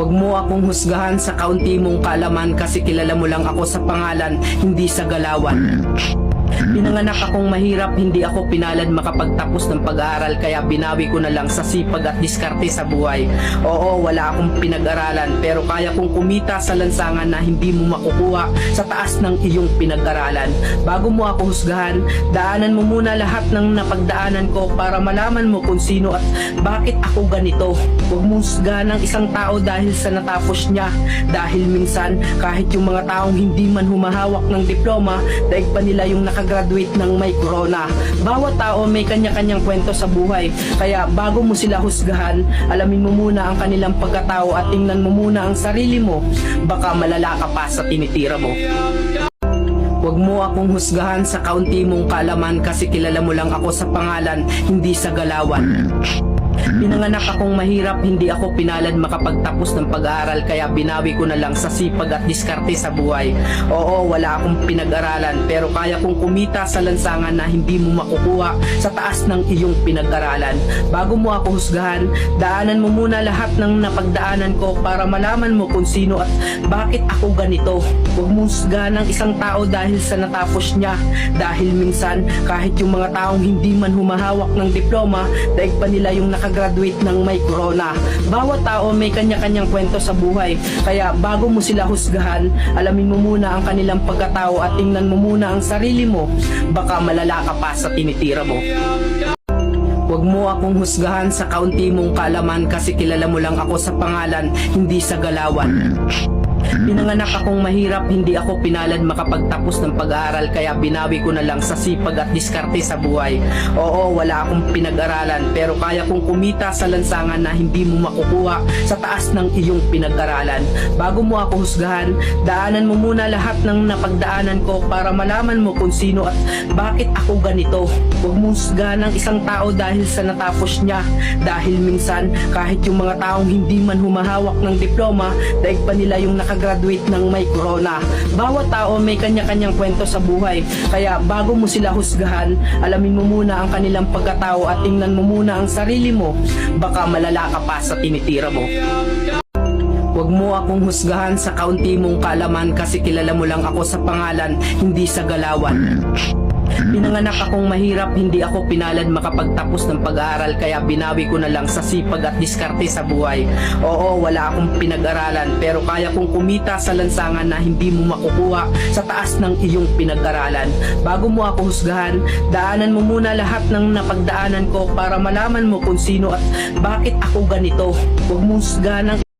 Huwag mo akong husgahan sa kaunti mong kaalaman kasi kilala mo lang ako sa pangalan, hindi sa galawan. Pinanganak akong mahirap, hindi ako pinalad makapagtapos ng pag-aaral kaya binawi ko na lang sa sipag at diskarte sa buhay. Oo, wala akong pinag-aralan pero kaya kong kumita sa lansangan na hindi mo makukuha sa taas ng iyong pinag-aralan. Bago mo ako husgahan, daanan mo muna lahat ng napagdaanan ko para malaman mo kung sino at bakit ako ganito. Huwag mo husgahan ng isang tao dahil sa natapos niya. Dahil minsan, kahit yung mga taong hindi man humahawak ng diploma, daig pa nila yung nakagraduate ng may corona. Bawat tao may kanya-kanyang kwento sa buhay. Kaya bago mo sila husgahan, alamin mo muna ang kanilang pagkatao at tingnan mo muna ang sarili mo. Baka malala ka pa sa tinitira mo. Huwag mo akong husgahan sa kaunti mong kaalaman kasi kilala mo lang ako sa pangalan, hindi sa galawan. Pinanganak akong mahirap, hindi ako pinalad makapagtapos ng pag-aaral kaya binawi ko na lang sa sipag at diskarte sa buhay. Oo, wala akong pinag-aralan pero kaya kong kumita sa lansangan na hindi mo makukuha sa taas ng iyong pinag-aralan. Bago mo ako husgahan, daanan mo muna lahat ng napagdaanan ko para malaman mo kung sino at bakit ako ganito. Huwag mo husgahan ng isang tao dahil sa natapos niya. Dahil minsan, kahit yung mga taong hindi man humahawak ng diploma, daig pa nila yung nakagraduate ng may corona. Bawat tao may kanya-kanyang kwento sa buhay. Kaya bago mo sila husgahan, alamin mo muna ang kanilang pagkatao at tingnan mo muna ang sarili mo. Baka malala ka pa sa tinitira mo. Huwag mo akong husgahan sa kaunti mong kaalaman kasi kilala mo lang ako sa pangalan, hindi sa galawan. Pinanganak akong mahirap, hindi ako pinalad makapagtapos ng pag-aaral kaya binawi ko na lang sa sipag at diskarte sa buhay. Oo, wala akong pinag-aralan pero kaya kong kumita sa lansangan na hindi mo makukuha sa taas ng iyong pinag-aralan. Bago mo ako husgahan, daanan mo muna lahat ng napagdaanan ko para malaman mo kung sino at bakit ako ganito. Huwag mo husgahan ng isang tao dahil sa natapos niya. Dahil minsan, kahit yung mga taong hindi man humahawak ng diploma, daig pa nila yung nakagraduate ng may corona. Bawat tao may kanya-kanyang kwento sa buhay. Kaya bago mo sila husgahan, alamin mo muna ang kanilang pagkatao at tingnan mo muna ang sarili mo. Baka malala ka pa sa tinitira mo. Huwag mo akong husgahan sa kaunti mong kaalaman kasi kilala mo lang ako sa pangalan, hindi sa galawan. Pinanganak akong mahirap, hindi ako pinalad makapagtapos ng pag-aaral kaya binawi ko na lang sa sipag at diskarte sa buhay. Oo, wala akong pinag-aralan pero kaya kong kumita sa lansangan na hindi mo makukuha sa taas ng iyong pinag-aralan. Bago mo ako husgahan, daanan mo muna lahat ng napagdaanan ko para malaman mo kung sino at bakit ako ganito. Huwag mo husgahan ng